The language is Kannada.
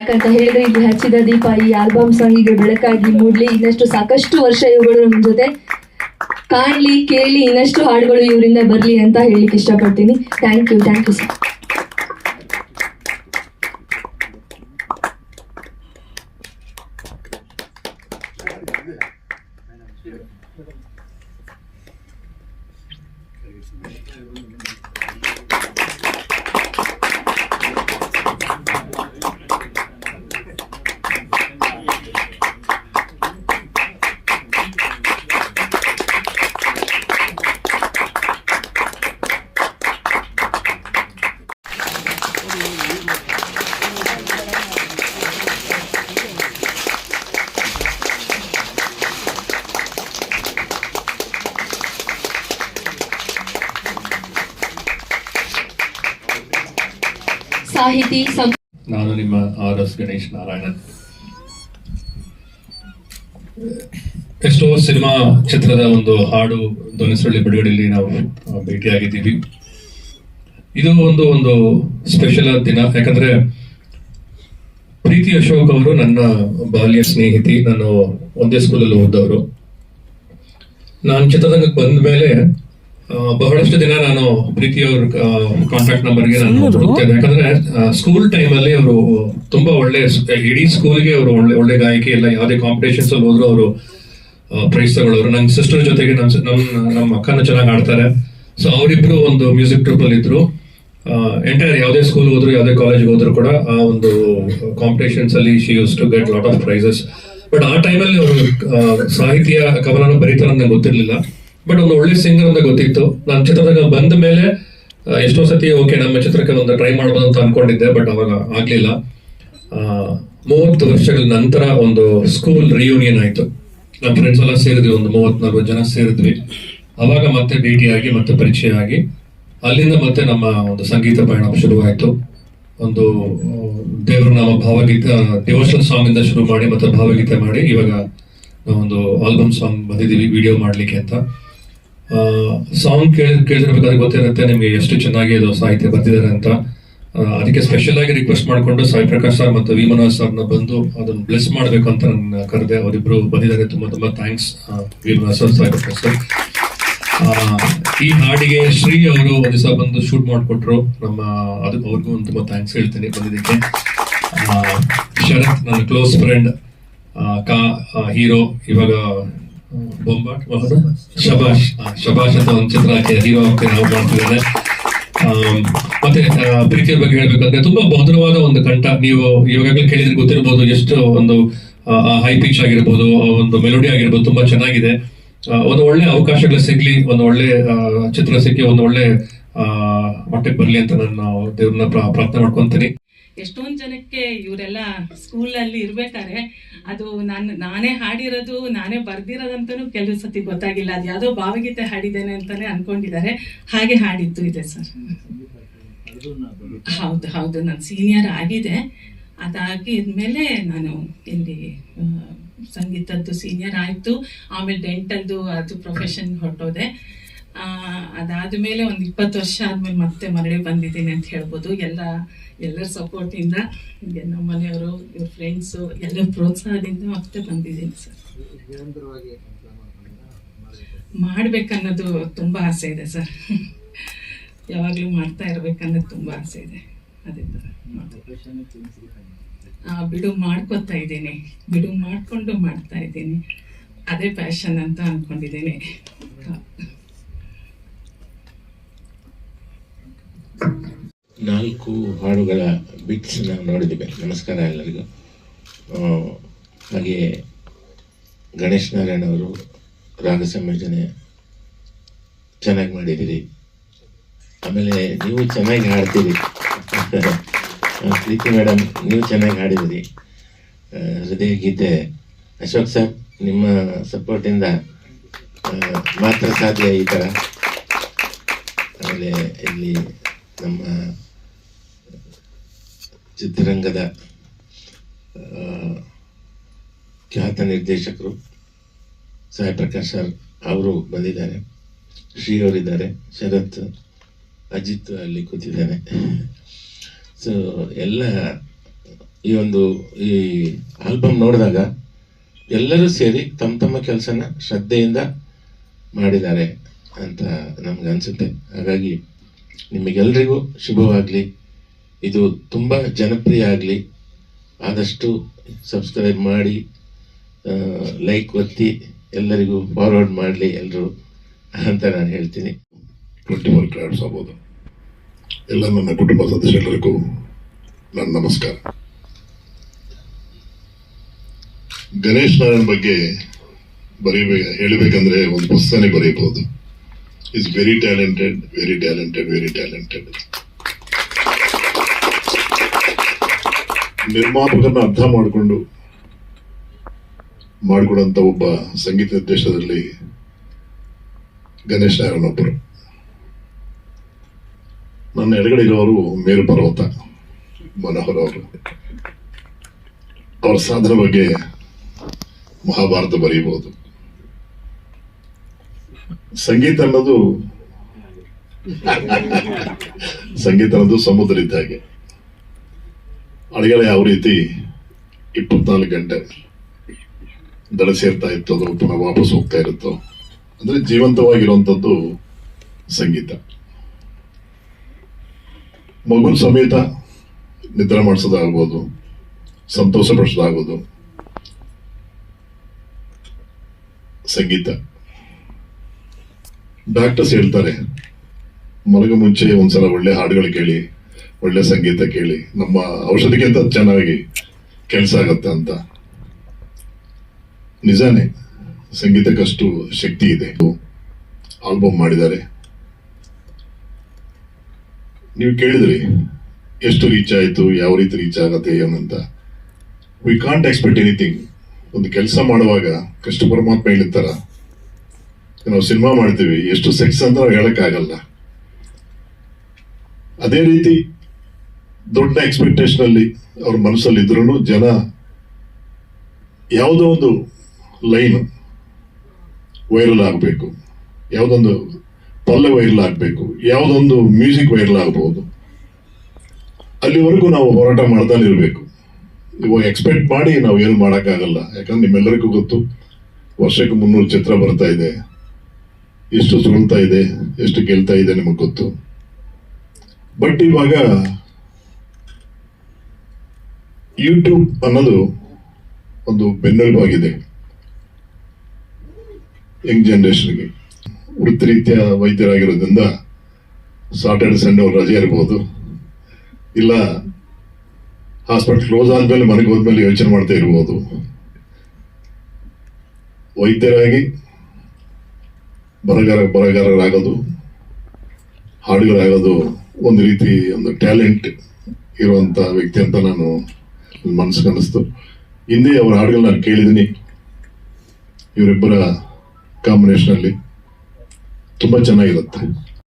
ಯಾಕಂತ ಹೇಳಿದ್ರೆ ಇಲ್ಲಿ ಹಚ್ಚಿದ ದೀಪ, ಈ ಆಲ್ಬಮ್ ಸಾಂಗ್ ಹೀಗೆ ಬೆಳಕಾಗಿ ಮೂಡ್ಲಿ. ಇನ್ನಷ್ಟು ಸಾಕಷ್ಟು ವರ್ಷ ಇವುಗಳು ನಮ್ಮ ಜೊತೆ ಕಾಣ್ಲಿ, ಕೇಳಿ ಇನ್ನಷ್ಟು ಹಾಡುಗಳು ಇವರಿಂದ ಬರ್ಲಿ ಅಂತ ಹೇಳಲಿಕ್ಕೆ ಇಷ್ಟಪಡ್ತೀನಿ. Thank you thank you sir ಸಾಹಿತಿ ನಾನು ನಿಮ್ಮ ಆರ್ ಎಸ್ ಗಣೇಶ್ ನಾರಾಯಣ ಎಷ್ಟೋ ಸಿನಿಮಾ ಚಿತ್ರದ ಒಂದು ಹಾಡು ಧ್ವನಿಸುಳ್ಳಿ ಬಿಡುಗಡೆಯಲ್ಲಿ ನಾವು ಭೇಟಿಯಾಗಿದ್ದೀವಿ. ಇದು ಒಂದು ಒಂದು ಸ್ಪೆಷಲ್ ದಿನ. ಯಾಕಂದ್ರೆ ಪ್ರೀತಿ ಅಶೋಕ್ ಅವರು ನನ್ನ ಬಾಲ್ಯ ಸ್ನೇಹಿತಿ, ನಾನು ಒಂದೇ ಸ್ಕೂಲಲ್ಲಿ ಓದವರು ನಾನು ಚಿತ್ರರಂಗಕ್ಕೆ ಬಂದ ಮೇಲೆ ಬಹಳಷ್ಟು ದಿನ ನಾನು ಪ್ರೀತಿ ಅವ್ರ ಕಾಂಟ್ಯಾಕ್ಟ್ ನಂಬರ್ಗೆ ನಾನು ಹುಡುಕ್ತೇನೆ. ಯಾಕಂದ್ರೆ ಸ್ಕೂಲ್ ಟೈಮ್ ಅಲ್ಲಿ ಅವರು ತುಂಬಾ ಒಳ್ಳೆ ಇಡೀ ಸ್ಕೂಲ್ಗೆ ಅವರು ಒಳ್ಳೆ ಒಳ್ಳೆ ಗಾಯಕಿ ಎಲ್ಲ ಯಾವುದೇ ಕಾಂಪಿಟೇಷನ್ಸ್ ಅಲ್ಲಿ ಹೋದ್ರು ಅವರು ಪ್ರೈಸ್ ತಗೊಳ್ಳೋರು. ನನ್ನ ಸಿಸ್ಟರ್ ಜೊತೆಗೆ ನಮ್ ನಮ್ ನಮ್ಮ ಅಕ್ಕನ ಚೆನ್ನಾಗಿ ಆಡ್ತಾರೆ. ಸೊ ಅವರಿಬ್ರು ಒಂದು ಮ್ಯೂಸಿಕ್ ಟ್ರಿಪ್ ಅಲ್ಲಿ ಇದ್ರು. ಎಂಟೈರ್ ಯಾವುದೇ ಸ್ಕೂಲ್ ಹೋದ್ರು ಯಾವುದೇ ಕಾಲೇಜ್ ಹೋದ್ರು ಕೂಡ ಆ ಒಂದು ಕಾಂಪಿಟೇಷನ್ಸ್ ಅಲ್ಲಿ she uses to get lot of prizes but ಆ ಟೈಮಲ್ಲಿ ಅವರು ಸಾಹಿತ್ಯ ಕವನ ಬರೀತಾರೆ ನಂಗೆ ಗೊತ್ತಿರ್ಲಿಲ್ಲ. ಬಟ್ ಒಂದು ಒಳ್ಳೆ ಸಿಂಗರ್ ಅಂತ ಗೊತ್ತಿತ್ತು. ನಾನು ಚಿತ್ರದಾಗ ಬಂದ ಮೇಲೆ ಎಷ್ಟೋ ಸತಿ ಓಕೆ ನಮ್ಮ ಚಿತ್ರಕ್ಕೆ ಒಂದು ಟ್ರೈ ಮಾಡ್ಬೋದು ಅಂತ ಅನ್ಕೊಂಡಿದ್ದೆ, ಬಟ್ ಅವಾಗ ಆಗ್ಲಿಲ್ಲ. ಮೂವತ್ತು ವರ್ಷಗಳ ನಂತರ ಒಂದು ಸ್ಕೂಲ್ ರಿಯೂನಿಯನ್ ಆಯ್ತು. ನಮ್ಮ ಫ್ರೆಂಡ್ಸ್ ಎಲ್ಲ ಸೇರಿದ್ವಿ, ಒಂದು ಮೂವತ್ ನಲ್ವತ್ತು ಜನ ಸೇರಿದ್ವಿ. ಅವಾಗ ಮತ್ತೆ ಭೇಟಿಯಾಗಿ ಮತ್ತೆ ಪರಿಚಯ ಆಗಿ. ಅಲ್ಲಿಂದ ಮತ್ತೆ ನಮ್ಮ ಒಂದು ಸಂಗೀತ ಪಯಣ ಶುರುವಾಯಿತು. ಒಂದು, ದೇವರು ಭಾವಗೀತೆ ಡಿವೋಷನಲ್ ಸಾಂಗ್ ಇಂದ ಶುರು ಮಾಡಿ, ಮತ್ತೆ ಭಾವಗೀತೆ ಮಾಡಿ, ಇವಾಗ ನಾವೊಂದು ಆಲ್ಬಮ್ ಸಾಂಗ್ ಬಂದಿದ್ದೀವಿ ವಿಡಿಯೋ ಮಾಡ್ಲಿಕ್ಕೆ ಅಂತ. ಸಾಂಗ್ ಕೇಳಿ ಕೇಳಿರ್ಬೇಕಾದ್ರೆ ಗೊತ್ತಿರುತ್ತೆ ನಿಮಗೆ ಎಷ್ಟು ಚೆನ್ನಾಗಿ ಅದು ಸಾಹಿತ್ಯ ಬರ್ತಿದ್ದಾರೆ ಅಂತ. ಅದಕ್ಕೆ ಸ್ಪೆಷಲ್ ಆಗಿ ರಿಕ್ವೆಸ್ಟ್ ಮಾಡಿಕೊಂಡು ಸಾಯಿ ಪ್ರಕಾಶ್ ಸರ್ ಮತ್ತು ವಿ ಮನೋಹರ್ ಸರ್ನ ಬಂದು ಅದನ್ನು ಬ್ಲೆಸ್ ಮಾಡಬೇಕು ಅಂತ ನನ್ನ ಕರೆದೆ. ಅವರಿಬ್ರು ಬಂದಿದ್ದಾರೆ, ತುಂಬ ತುಂಬ thanks V Manohar sir, Sai Prakash sir. ಈ ಹಾಡಿಗೆ ಶ್ರೀ ಅವರು ಒಂದು ದಿವಸ ಬಂದು ಶೂಟ್ ಮಾಡಿಕೊಟ್ರು. ನಮ್ಮ ಅದಕ್ಕೆ ಅವ್ರಿಗೂ ಒಂದು ತುಂಬ ಥ್ಯಾಂಕ್ಸ್ ಹೇಳ್ತೀನಿ ಬಂದಿದ್ದಕ್ಕೆ. ಶರತ್, ನನ್ನ ಕ್ಲೋಸ್ ಫ್ರೆಂಡ್ ಕಾ ಹೀರೋ ಇವಾಗ ಬೊಂಬಾಟ್? ಶಬಾಷ್ ಶಬಾಷ್ ಅಂತ ಒಂದು ಚಿತ್ರ ಹೀರೋ ನಾವು ಮಾಡ್ತಿದ್ದೇನೆ ಮತ್ತೆ ಆ, ಪ್ರೀತಿಯ ಬಗ್ಗೆ ಹೇಳ್ಬೇಕಂದ್ರೆ ತುಂಬಾ ಭದ್ರವಾದ ಒಂದು ಕಂಠ. ನೀವು ಇವಾಗಲೇ ಕೇಳಿದ್ರೆ ಗೊತ್ತಿರ್ಬೋದು ಎಷ್ಟು ಒಂದು ಹೈ ಪಿಚ್ ಆಗಿರ್ಬೋದು ಒಂದು ಮೆಲೋಡಿ ಆಗಿರ್ಬೋದು ತುಂಬಾ ಚೆನ್ನಾಗಿದೆ. ಒಂದು ಒಳ್ಳೆ ಅವಕಾಶಗಳು ಸಿಗ್ಲಿ ಒಂದು ಒಳ್ಳೆ ಚಿತ್ರ ಸಿಕ್ಕಿ ಒಂದು ಒಳ್ಳೆ ಮಟ್ಟಕ್ಕೆ ಬರ್ಲಿ ಅಂತ ನಾನು ದೇವ್ರನ್ನ ಪ್ರಾ- ಪ್ರಾರ್ಥನೆ ಮಾಡ್ಕೊಂತೀನಿ. ಎಷ್ಟೊಂದ್ ಜನಕ್ಕೆ ಇವರೆಲ್ಲ ಸ್ಕೂಲಲ್ಲಿ ಇರ್ಬೇಕಾದ್ರೆ ಅದು ನಾನು, ನಾನೇ ಹಾಡಿರೋದು, ನಾನೇ ಬರ್ದಿರೋದಂತನೂ ಕೆಲವು ಸತಿ ಗೊತ್ತಾಗಿಲ್ಲ. ಅದು ಯಾವುದೋ ಭಾವಗೀತೆ ಹಾಡಿದ್ದೇನೆ ಅಂತಾನೆ ಅನ್ಕೊಂಡಿದ್ದಾರೆ. ಹಾಗೆ ಹಾಡಿದ್ದು ಇದೆ ಸರ್. ಹೌದು ಹೌದು. ನಾನು ಸೀನಿಯರ್ ಆಗಿದೆ. ಅದಾಗಿದ್ಮೇಲೆ ನಾನು ಇಲ್ಲಿ ಸಂಗೀತದ್ದು ಸೀನಿಯರ್ ಆಯಿತು. ಆಮೇಲೆ ಡೆಂಟಲ್ದು ಅದು ಪ್ರೊಫೆಷನ್ ಹೊರಟೋದೆ. ಅದಾದ್ಮೇಲೆ ಒಂದು ಇಪ್ಪತ್ತು ವರ್ಷ ಆದ್ಮೇಲೆ ಮತ್ತೆ ಮರಳಿ ಬಂದಿದ್ದೀನಿ ಅಂತ ಹೇಳ್ಬೋದು. ಎಲ್ಲ, ಎಲ್ಲರ ಸಪೋರ್ಟಿಂದ ಹೀಗೆ ನಮ್ಮ ಮನೆಯವರು, ಇವ್ರ ಫ್ರೆಂಡ್ಸು ಎಲ್ಲರ ಪ್ರೋತ್ಸಾಹದಿಂದ ಮತ್ತೆ ಬಂದಿದ್ದೀನಿ ಸರ್. ಮಾಡ್ಬೇಕನ್ನೋದು ತುಂಬ ಆಸೆ ಇದೆ ಸರ್. ಯಾವಾಗಲೂ ಮಾಡ್ತಾ ಇರಬೇಕನ್ನೋದು ತುಂಬ ಆಸೆ ಇದೆ. ಅದೇ ಥರ ಬಿಡು ಮಾಡ್ಕೊತಾ ಇದ್ದೀನಿ. ಬಿಡು ಮಾಡ್ಕೊಂಡು ಮಾಡ್ತಾ ಇದ್ದೀನಿ. ಅದೇ ಪ್ಯಾಷನ್ ಅಂತ ಅನ್ಕೊಂಡಿದ್ದೀನಿ. ನಾಲ್ಕು ಹಾಡುಗಳ ಬಿಟ್ಸ್ ನಾವು ನೋಡಿದ್ದೀವಿ. ನಮಸ್ಕಾರ ಎಲ್ಲರಿಗೂ. ಹಾಗೆಯೇ ಹಾಗೆ ಗಣೇಶ್ ನಾರಾಯಣ ಅವರು ರಾಗ ಸಂಯೋಜನೆ ಚೆನ್ನಾಗಿ ಮಾಡಿದ್ದೀರಿ. ಆಮೇಲೆ ನೀವು ಚೆನ್ನಾಗಿ ಹಾಡ್ತೀರಿ. ಪ್ರೀತಿ ಮೇಡಮ್ ನೀವು ಚೆನ್ನಾಗಿ ಹಾಡಿದಿರಿ ಆ, ಹೃದಯ ಗೀತೆ. ಅಶೋಕ್ ಸರ್ ನಿಮ್ಮ ಸಪೋರ್ಟಿಂದ ಮಾತ್ರ ಸಾಧ್ಯ ಈ ಥರ ಆಮೇಲೆ ಇಲ್ಲಿ ನಮ್ಮ ಚಿತ್ರರಂಗದ ಖ್ಯಾತ ನಿರ್ದೇಶಕರು ಸಾಯಿ ಪ್ರಕಾಶ್ ಸರ್ ಅವರು ಬಂದಿದ್ದಾರೆ. ಶ್ರೀ ಅವರಿದ್ದಾರೆ. ಶರತ್, ಅಜಿತ್ ಅಲ್ಲಿ ಕೂತಿದ್ದಾನೆ ಸೊ ಎಲ್ಲ ಈ ಒಂದು, ಈ ಆಲ್ಬಮ್ ನೋಡಿದಾಗ ಎಲ್ಲರೂ ಸೇರಿ ತಮ್ಮ ತಮ್ಮ ಕೆಲಸನ ಶ್ರದ್ಧೆಯಿಂದ ಮಾಡಿದ್ದಾರೆ ಅಂತ ನಮ್ಗೆ ಅನಿಸುತ್ತೆ. ಹಾಗಾಗಿ ನಿಮಗೆಲ್ರಿಗೂ ಶುಭವಾಗಲಿ. ಇದು ತುಂಬ ಜನಪ್ರಿಯ ಆಗಲಿ. ಆದಷ್ಟು ಸಬ್ಸ್ಕ್ರೈಬ್ ಮಾಡಿ ಲೈಕ್ ಒತ್ತಿ, ಎಲ್ಲರಿಗೂ ಫಾರ್ವರ್ಡ್ ಮಾಡಲಿ ಎಲ್ಲರೂ ಅಂತ ನಾನು ಹೇಳ್ತೀನಿ. ಟ್ವೆಂಟಿ ಫೋರ್ ಕ್ರಾಫ್ಟ್ಸ್ ಆಗ್ಬೋದು. ಎಲ್ಲ ನನ್ನ ಕುಟುಂಬ ಸದಸ್ಯರೆಲ್ಲರಿಗೂ ನನ್ನ ನಮಸ್ಕಾರ. ಗಣೇಶ್ ನಾರಾಯಣ್ ಬಗ್ಗೆ ಬರೀಬೇಕು, ಹೇಳಬೇಕಂದ್ರೆ ಒಂದು ಪುಸ್ತಕನೇ ಬರೀಬಹುದು. Is very talented very talented very talented ನಿರ್ಮಾಪಕರನ್ನ ಅರ್ಥ ಮಾಡಿಕೊಂಡು ಮಾಡಿಕೊಡಂತ ಒಬ್ಬ ಸಂಗೀತ ನಿರ್ದೇಶನದಲ್ಲಿ ಗಣೇಶ್ ನಾರಾಯಣೊಬ್ಬರು ನನ್ನ ಎಡಗಡೆ ಇರೋರು ಮೇರು ಪರ್ವತ, ಮನೋಹರ್ ಅವರು. ಅವರ ಸಾಧನೆ ಬಗ್ಗೆ ಮಹಾಭಾರತ ಬರೆಯಬಹುದು. ಸಂಗೀತ ಅನ್ನೋದು ಸಂಗೀತ ಅನ್ನೋದು ಸಮುದ್ರ ಇದ್ದ ಹಾಗೆ. ಅಡಿಗೆಲ್ಲ ಯಾವ ರೀತಿ ಇಪ್ಪತ್ನಾಲ್ಕು ಗಂಟೆ ದಡ ಸೇರ್ತಾ ಇತ್ತು ಅದು ಪುನಃ ವಾಪಸ್ ಹೋಗ್ತಾ ಇರುತ್ತೋ. ಅಂದ್ರೆ ಜೀವಂತವಾಗಿರುವಂಥದ್ದು ಸಂಗೀತ. ಮಗು ಸಮೇತ ನಿದ್ರೆ ಮಾಡಿಸೋದಾಗ್ಬೋದು ಸಂತೋಷ ಪಡಿಸೋದಾಗ್ಬೋದು ಸಂಗೀತ. ಡಾಕ್ಟರ್ಸ್ ಹೇಳ್ತಾರೆ, ಮಲಗ ಮುಂಚೆ ಒಂದ್ಸಲ ಒಳ್ಳೆ ಹಾಡುಗಳು ಕೇಳಿ ಒಳ್ಳೆ ಸಂಗೀತ ಕೇಳಿ, ನಮ್ಮ ಔಷಧಿಗಿಂತ ಚೆನ್ನಾಗಿ ಕೆಲಸ ಆಗತ್ತೆ ಅಂತ. ನಿಜಾನೇ, ಸಂಗೀತಕ್ಕಷ್ಟು ಶಕ್ತಿ ಇದೆ. ಆಲ್ಬಮ್ ಮಾಡಿದ್ದಾರೆ. ನೀವು ಕೇಳಿದ್ರಿ, ಎಷ್ಟು ರೀಚ್ ಆಯಿತು, ಯಾವ ರೀತಿ ರೀಚ್ ಆಗತ್ತೆ, ಏನಂತ. ವಿ ಕಾಂಟ್ ಎಕ್ಸ್ಪೆಕ್ಟ್ ಎನಿಥಿಂಗ್ ಒಂದು ಕೆಲಸ ಮಾಡುವಾಗ ಕಷ್ಟ ಪರಮಾತ್ಮ ಹೇಳಿರ್ತಾರ, ನಾವು ಸಿನಿಮಾ ಮಾಡ್ತೀವಿ, ಎಷ್ಟು ಸೆಕ್ಸ್ ಅಂತ ನಾವು ಹೇಳಕ್ಕಾಗಲ್ಲ. ಅದೇ ರೀತಿ ದೊಡ್ಡ ಎಕ್ಸ್ಪೆಕ್ಟೇಷನ್ ಅಲ್ಲಿ ಅವ್ರ ಮನಸ್ಸಲ್ಲಿ ಇದ್ರೂ ಜನ ಯಾವುದೋ ಒಂದು ಲೈನ್ ವೈರಲ್ ಆಗಬೇಕು. ಯಾವುದೊಂದು ಪಲ್ಲೆ ವೈರಲ್ ಆಗಬೇಕು. ಯಾವುದೊಂದು ಮ್ಯೂಸಿಕ್ ವೈರಲ್ ಆಗಬಹುದು ಅಲ್ಲಿವರೆಗೂ ನಾವು ಹೋರಾಟ ಮಾಡ್ತಾನೆ ಇರಬೇಕು. ಇವಾಗ ಎಕ್ಸ್ಪೆಕ್ಟ್ ಮಾಡಿ ನಾವು ಏನು ಮಾಡೋಕ್ಕಾಗಲ್ಲ. ಯಾಕಂದ್ರೆ ನಿಮ್ಮೆಲ್ಲರಿಗೂ ಗೊತ್ತು, ವರ್ಷಕ್ಕೆ ಮುನ್ನೂರು ಚಿತ್ರ ಬರ್ತಾ ಇದೆ. ಎಷ್ಟು ಸುಳ್ತಾ ಇದೆ, ಎಷ್ಟು ಗೆಲ್ತಾ ಇದೆ ನಿಮಗೆ ಗೊತ್ತು. ಬಟ್ ಇವಾಗ ಯೂಟ್ಯೂಬ್ ಅನ್ನೋದು ಒಂದು ಬೆನ್ನೆಲುಬಾಗಿದೆ. ಯಂಗ್ ಜನರೇಷನ್ಗೆ ವೃತ್ತಿ ರೀತಿಯ ವೈದ್ಯರಾಗಿರೋದ್ರಿಂದ ಸಾಟರ್ಡೆ, ಸಂಡೇ ಅವ್ರು ರಜೆ ಇರ್ಬೋದು. ಇಲ್ಲ ಹಾಸ್ಪಿಟಲ್ ಕ್ಲೋಸ್ ಆದ್ಮೇಲೆ ಮನೆಗೆ ಹೋದ್ಮೇಲೆ ಯೋಚನೆ ಮಾಡ್ತಾ ಇರ್ಬೋದು. ವೈದ್ಯರಾಗಿ ಬರಗಾರ ಬರಗಾರರಾಗೋದು ಹಾಡುಗಳಾಗೋದು ಒಂದು ರೀತಿ ಒಂದು ಟ್ಯಾಲೆಂಟ್ ಇರುವಂತ ವ್ಯಕ್ತಿ ಅಂತ ನಾನು ಮನಸ್ಸಿಗೆ ಅನ್ನಿಸ್ತು. ಹಿಂದೆ ಅವ್ರ ಹಾಡುಗಳನ್ನ ನಾನು ಕೇಳಿದ್ದೀನಿ. ಇವರಿಬ್ಬರ ಕಾಂಬಿನೇಷನ್ ಅಲ್ಲಿ ತುಂಬಾ ಚೆನ್ನಾಗಿರುತ್ತೆ.